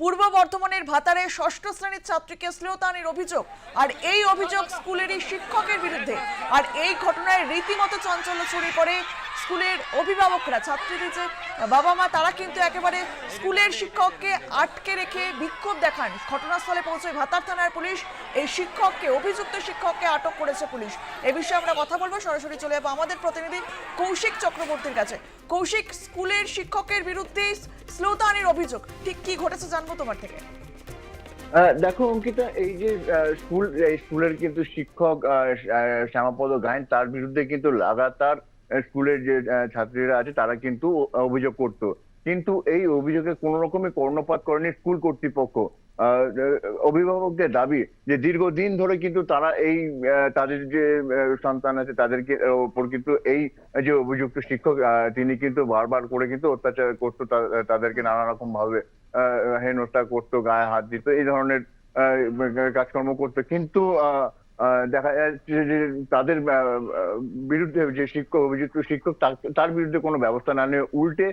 পূর্ব বর্ধমানের ভাতারে ষষ্ঠ শ্রেণির ছাত্রীকে শ্লীলতাহানির অভিযোগ। আর এই অভিযোগ স্কুলেরই শিক্ষকের বিরুদ্ধে। আর এই ঘটনায় রীতিমতো চঞ্চল্য ছড়িয়ে পড়ে স্কুলের অভিভাবকরা, ছাত্রীদের যে বাবা মা তারা কিন্তু একেবারে স্কুলের শিক্ষককে আটকে রেখে বিক্ষোভ দেখান। ঘটনাস্থলে পৌঁছয় ভাতার থানার পুলিশ এই শিক্ষককে, অভিযুক্ত শিক্ষককে আটক করেছে পুলিশ। এ বিষয়ে আমরা কথা বলব। সরাসরি চলে যাব আমাদের প্রতিনিধি কৌশিক চক্রবর্তীর কাছে। কৌশিক, স্কুলের শিক্ষকের বিরুদ্ধে শ্লোতানির অভিযোগ, ঠিক কি ঘটেছে জানব তোমার থেকে। দেখো অঙ্কিতা, এই যে স্কুল স্কুলের কিন্তু শিক্ষক শ্যামাপদ গায়ন তার বিরুদ্ধে কিন্তু লাগাতার স্কুলের যে ছাত্রীরা আছে তারা কিন্তু অভিযোগ করতো। কিন্তু এই অভিযোগে কোন রকমের কর্ণপাত করেনি স্কুল কর্তৃপক্ষ। অভিভাবকদের দাবি যে দীর্ঘদিন ধরে কিন্তু তারা এই তাদের যে সন্তান আছে তাদেরকে ওপর কিন্তু এই যে অভিযুক্ত শিক্ষক তিনি কিন্তু বারবার করে কিন্তু অত্যাচার করতো তাদেরকে নানা রকম ভাবে হেনস্থা করতো গায়ে হাত দিত এই ধরনের কাজকর্ম করতো। কিন্তু আহ, দেখা যাচ্ছে যে তাদের বিরুদ্ধে যে শিক্ষক, অভিযুক্ত শিক্ষক তার- বিরুদ্ধে কোনো ব্যবস্থা না নিয়ে উল্টে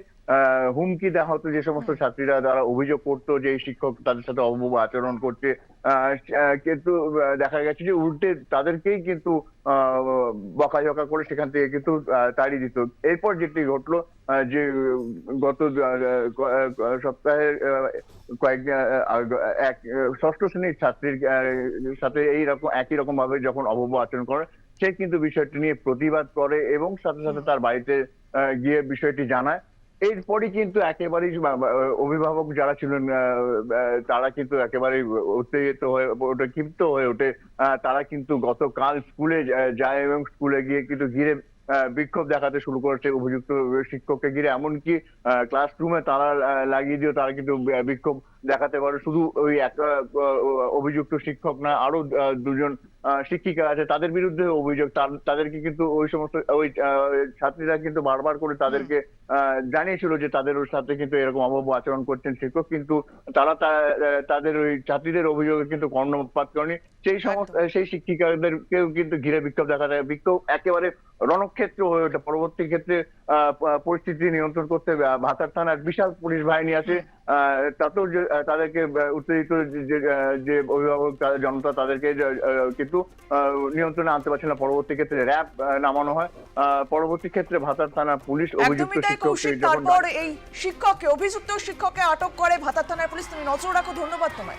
হুমকি দেওয়া হতো যে সমস্ত ছাত্রীরা যারা অভিযোগ করতো যে শিক্ষক তাদের সাথে অবব আচরণ করছে কিন্তু দেখা গেছে যে উল্টে তাদেরকেই কিন্তু বকাঝকা করে সেখান থেকে কিন্তু তাড়িয়ে দিত। এরপর যেটি ঘটলো যে গত আহ, কয়েক এক ষষ্ঠ শ্রেণির ছাত্রীর সাথে এই রকম একই রকম ভাবে যখন অবব আচরণ করে সে কিন্তু বিষয়টি নিয়ে প্রতিবাদ করে এবং সাথে সাথে তার বাড়িতে আহ, গিয়ে বিষয়টি জানায়। এরপরই কিন্তু একেবারেই অভিভাবক যারা ছিলেন তারা কিন্তু একেবারেই উত্তেজিত হয়ে ওঠে ক্ষিপ্ত হয়ে ওঠে। তারা কিন্তু গতকাল স্কুলে যায় এবং স্কুলে গিয়ে কিন্তু ঘিরে বিক্ষোভ দেখাতে শুরু করেছে অভিযুক্ত শিক্ষককে ঘিরে। এমনকি ক্লাসরুমে তারা লাগিয়ে দিয়েও তারা কিন্তু বিক্ষোভ দেখাতে পারে। শুধু ওই এক অভিযুক্ত শিক্ষক না আরও দুজন শিক্ষিকা আছে তাদের বিরুদ্ধে অভিযোগ। তাদেরকে কিন্তু ওই সমস্ত ওই ছাত্রীরা কিন্তু বারবার করে তাদেরকে জানিয়েছিল যে তাদের সাথে কিন্তু এরকম অভাব আচরণ করছেন শিক্ষক কিন্তু তারা তাদের ওই ছাত্রীদের অভিযোগে কিন্তু কর্ণপাত করেনি। সেই সমস্ত সেই শিক্ষিকাদেরকেও কিন্তু ঘিরে বিক্ষোভ দেখা যায় বিক্ষোভ একেবারে রণক্ষেত্র হয়ে ওঠে। পরবর্তী ক্ষেত্রে আহ, পরিস্থিতি নিয়ন্ত্রণ করতে ভাতার থানার বিশাল পুলিশ বাহিনী আছে। তাতেও যে তাদেরকে উত্তেজিত যে- অভিভাবক তাদের জনতা তাদেরকে কিন্তু নিয়ন্ত্রণে আনতে পারছে না। পরবর্তী ক্ষেত্রে র্যাব নামানো হয়। আহ, পরবর্তী ক্ষেত্রে ভাতার থানা পুলিশ অভিযুক্ত তারপর এই শিক্ষককে অভিযুক্ত শিক্ষককে আটক করে ভাতার থানার পুলিশ। তুমি নজর রাখো ধন্যবাদ তোমায়।